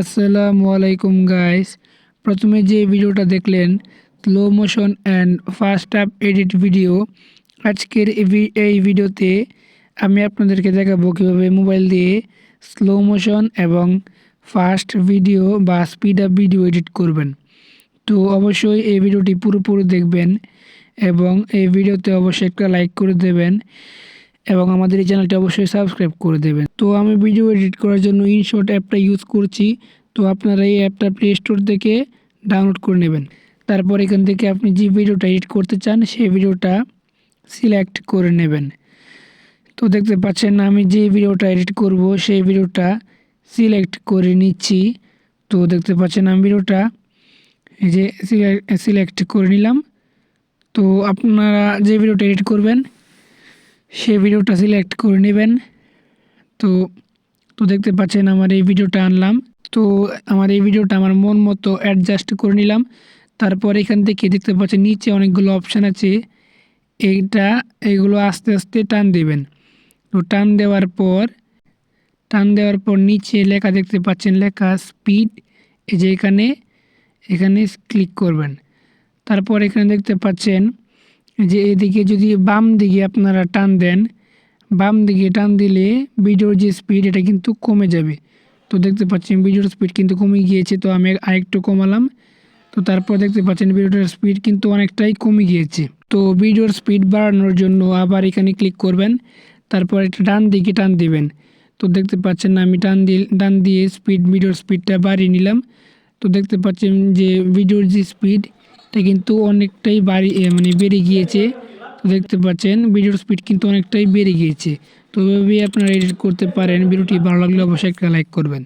আসসালামু আলাইকুম গাইস প্রথমে যে ভিডিওটা দেখলেন slow motion and fast up edit video আজকের এই ভিডিওতে আমি আপনাদেরকে দেখাবো কীভাবে মোবাইল দিয়ে স্লো মোশন এবং ফাস্ট ভিডিও বা স্পিড আপ ভিডিও এডিট করবেন। তো অবশ্যই এই ভিডিওটি পুরোপুরি দেখবেন এবং এই ভিডিওতে অবশ্যই একটা লাইক করে দেবেন। এবং আমাদের এই চ্যানেলটি অবশ্যই সাবস্ক্রাইব করে দেবেন। তো আমি ভিডিও এডিট করার জন্য ইনশট অ্যাপটা ইউজ করছি। তো আপনারা এই অ্যাপটা প্লে স্টোর থেকে ডাউনলোড করে নেবেন। তারপর এখান থেকে আপনি যে ভিডিওটা এডিট করতে চান, সেই ভিডিওটা সিলেক্ট করে নেবেন। তো দেখতে পাচ্ছেন আমি যে ভিডিওটা এডিট করব, সেই ভিডিওটা সিলেক্ট করে নিচ্ছি। তো দেখতে পাচ্ছেন আমি ভিডিওটা এই যে সিলেক্ট করে নিলাম। তো আপনারা যে ভিডিওটা এডিট করবেন সেই ভিডিওটা সিলেক্ট করে নেবেন। তো তো দেখতে পাচ্ছেন আমার এই ভিডিওটা আনলাম। তো আমার এই ভিডিওটা আমার মন মতো অ্যাডজাস্ট করে নিলাম। তারপর এখান থেকে দেখতে পাচ্ছেন নিচে অনেকগুলো অপশান আছে। এইটা এইগুলো আস্তে আস্তে টান দেবেন। তো টান দেওয়ার পর, টান দেওয়ার পর নিচে লেখা দেখতে পাচ্ছেন লেখা স্পিড এই যে এখানে এখানে ক্লিক করবেন। তারপর এখানে দেখতে পাচ্ছেন যে এদিকে যদি বাম দিকে আপনারা টান দেন, বাম দিকে টান দিলে ভিডিওর যে স্পিড এটা কিন্তু কমে যাবে। তো দেখতে পাচ্ছেন ভিডিওর স্পিড কিন্তু কমে গিয়েছে, তো আমি আরেকটু কমালাম। তো তারপর দেখতে পাচ্ছেন ভিডিওটার স্পিড কিন্তু অনেকটাই কমে গিয়েছে। তো ভিডিওর স্পিড বাড়ানোর জন্য আবার এখানে ক্লিক করবেন, তারপর এটা ডান দিকে টান দিবেন। তো দেখতে পাচ্ছেন আমি টান দিয়ে, ডান দিয়ে স্পিড ভিডিওর স্পিডটা বাড়িয়ে নিলাম। তো দেখতে পাচ্ছেন যে ভিডিওর যে স্পিড এটা কিন্তু অনেকটাই বাড়ি মানে বেড়ে গিয়েছে। তো দেখতে পাচ্ছেন ভিডিওর স্পিড কিন্তু অনেকটাই বেড়ে গিয়েছে। তো এভাবেই আপনারা এডিট করতে পারেন। ভিডিওটি ভালো লাগলে অবশ্যই একটা লাইক করবেন।